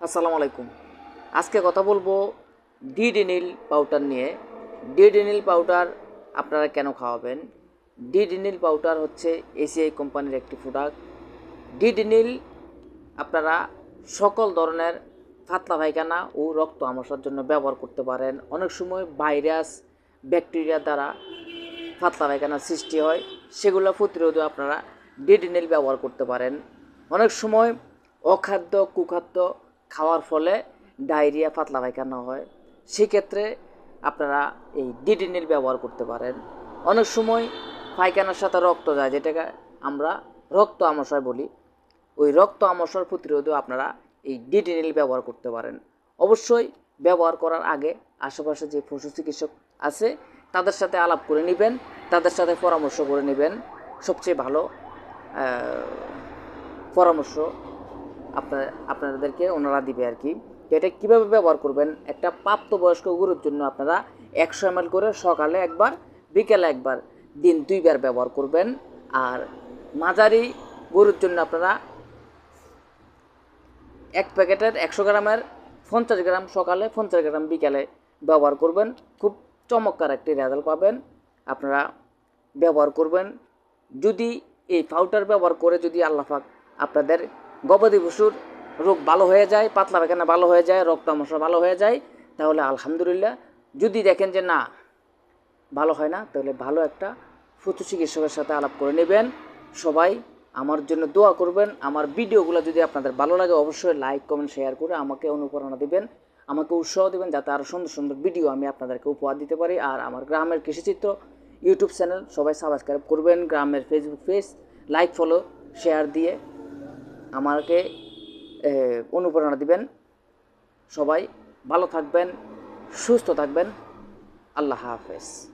আসসালামু আলাইকুম। আজকে কথা বলব ডিডিনিল পাউডার নিয়ে। ডিডিনিল পাউডার আপনারা কেন খাওয়াবেন? ডিডিনিল পাউডার হচ্ছে এসিআই কোম্পানির একটি প্রোডাক্ট ডিডিনিল আপনারা সকল ধরনের পাতলা পায়খানা ও রক্ত আমাশার জন্য ব্যবহার করতে পারেন। অনেক সময় ভাইরাস, ব্যাকটেরিয়া দ্বারা পাতলা পায়খানার সৃষ্টি হয়। সেগুলো প্রতিরোধে আপনারা ডিডিনেল ব্যবহার করতে পারেন। অনেক সময় অখাদ্য, কুখাদ্য খাওয়ার ফলে ডায়রিয়া পাতলা পায়খানা হয়। সেক্ষেত্রে আপনারা এই ডিডিনেল ব্যবহার করতে পারেন। অনেক সময় পায়খানার সাথে রক্ত যায়, যেটাকে আমরা রক্ত আমাশয় বলি। ওই রক্ত আমসার প্রতিরোধেও আপনারা এই ডিডিনেল ব্যবহার করতে পারেন। অবশ্যই ব্যবহার করার আগে আশেপাশে যে পশু চিকিৎসক আছে, তাদের সাথে আলাপ করে নেবেন, তাদের সাথে পরামর্শ করে নেবেন। সবচেয়ে ভালো পরামর্শ আপনাদেরকে ওনারা দিবে আর কি তো এটা কীভাবে ব্যবহার করবেন? একটা প্রাপ্তবয়স্ক গরুর জন্য আপনারা একশো এম করে সকালে একবার, বিকেলে একবার, দিন দুইবার ব্যবহার করবেন। আর মাঝারি গরুর জন্য আপনারা এক প্যাকেটের একশো গ্রামের পঞ্চাশ গ্রাম সকালে, পঞ্চাশ গ্রাম বিকালে ব্যবহার করবেন। খুব চমৎকার একটি রেজাল্ট পাবেন। আপনারা ব্যবহার করবেন। যদি এই পাউডার ব্যবহার করে যদি আল্লাহাক আপনাদের গবাদি পশুর রোগ ভালো হয়ে যায়, পাতলা পায়খানা ভালো হয়ে যায়, রক্ত মশা ভালো হয়ে যায়, তাহলে আলহামদুলিল্লাহ। যদি দেখেন যে না, ভালো হয় না, তাহলে ভালো একটা পশু চিকিৎসকের সাথে আলাপ করে নেবেন। সবাই আমার জন্য দোয়া করবেন। আমার ভিডিওগুলো যদি আপনাদের ভালো লাগে, অবশ্যই লাইক, কমেন্ট, শেয়ার করে আমাকে অনুপ্রেরণা দেবেন। আমাকে উৎসাহ দেবেন যাতে আরও সুন্দর সুন্দর ভিডিও আমি আপনাদেরকে উপহার দিতে পারি। আর আমার গ্রামের কৃষিচিত্র ইউটিউব চ্যানেল সবাই সাবস্ক্রাইব করবেন। গ্রামের Facebook page like follow share দিয়ে আমাকে অনুপ্রেরণা দিবেন। সবাই ভালো থাকবেন সুস্থ থাকবেন। আল্লাহ হাফেজ।